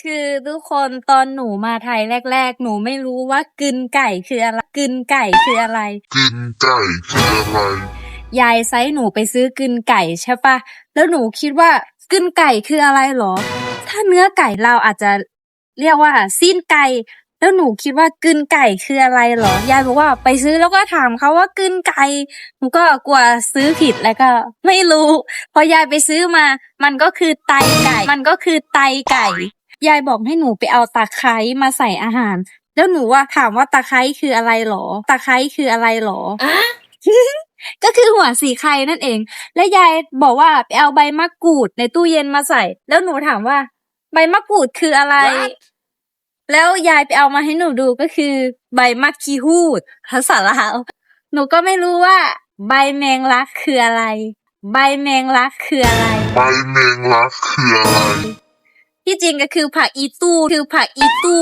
คือทุกคนตอนหนูมาไทยแรก ๆ หนูไม่รู้ว่ากึนไก่คืออะไรกึนไก่คืออะไร กินไก่คืออะไร ยายไซส์หนูไปซื้อกึนไก่ใช่ปะแล้วหนูคิดว่ากึนไก่คืออะไรหรอ ถ้าเนื้อไก่เราอาจจะเรียกว่าซีนไก่ แล้วหนูคิดว่ากึนไก่คืออะไรหรอยายบอกว่าไปซื้อแล้วก็ถามเขาว่ากึนไก่หนูก็กลัวซื้อผิดแล้วก็ ไม่รู้ พอยายไปซื้อมา มันก็คือไตไก่ มันก็คือไตไก่ ยายบอกให้หนูไปเอาตะไคร้มาใส่อาหาร แล้วหนูว่าถามว่าตะไคร้คืออะไรหรอ ตะไคร้คืออะไรหรอ ก็คือหัวสีไข่นั่นเอง และยายบอกว่าไปเอาใบมะกรูดในตู้เย็นมาใส่ แล้วหนูถามว่า ใบมะกรูดคืออะไร What? แล้วยายไปเอามาให้หนูดูก็คือ ใบมะกีฮูดภาษาลาว หนูก็ไม่รู้ว่า ใบแมงลักคืออะไร ใบแมงลักคืออะไร ใบแมงลักคืออะไร ที่จริงก็คือผักอีตู้คือผักอีตู้